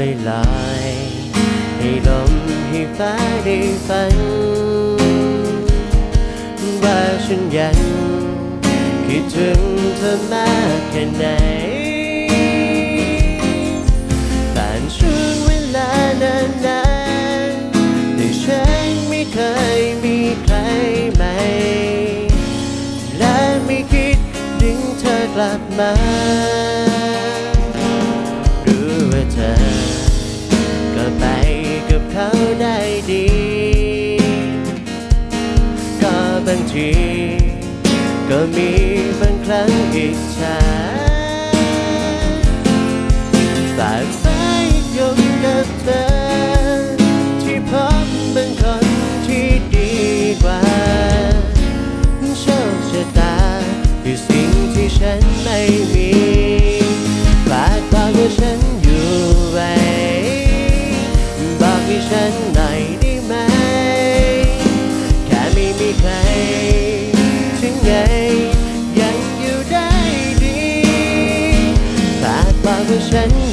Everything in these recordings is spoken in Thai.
ลยลอยๆให้ลมให้ฟ้าได้ฟังว่าฉันยังคิดถึงเธอมากแค่ไหนผ่านช่วงเวลานานๆแต่ฉันไม่เคยมีใครใหม่ และไม่คิดดึงเธอกลับมาางที ก็มีบางครั้งอิจฉาฝากฟ้ายกกับเธอ ที่พบเป็นคนที่ดีกว่าโชคชะตาคือสิ่งที่ฉันไม่มีฝากบอกว่าฉัน ม่มีใคร ถึงไงยังอยู่ได้ดีฝากบอกว่าฉัน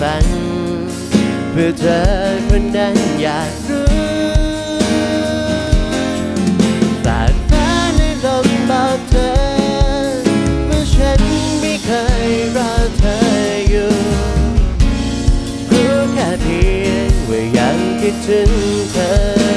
ฝัน เพื่อเธอคนนั้นอยากรู้ฝากฟ้าในลมบอกเธอ เมื่อฉันไม่เคยรอเธออยู่รู้แค่เพียงว่ายังคิดถึงเธอ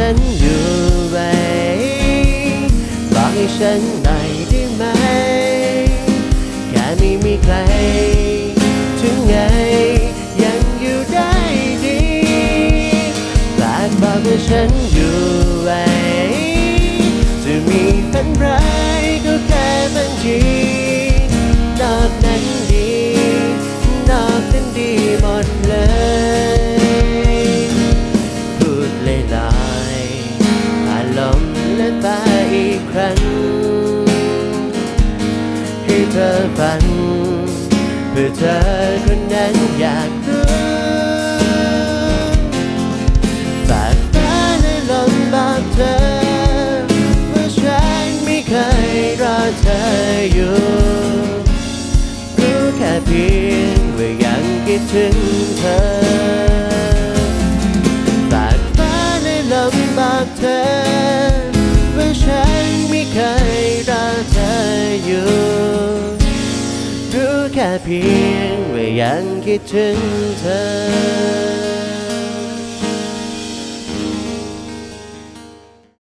ฉันอยู่ไว้บอกให้ฉันหน่อย เพื่อเธอคนนั้นอยากรู้ เพียงว่ายังคิดถึงเธอ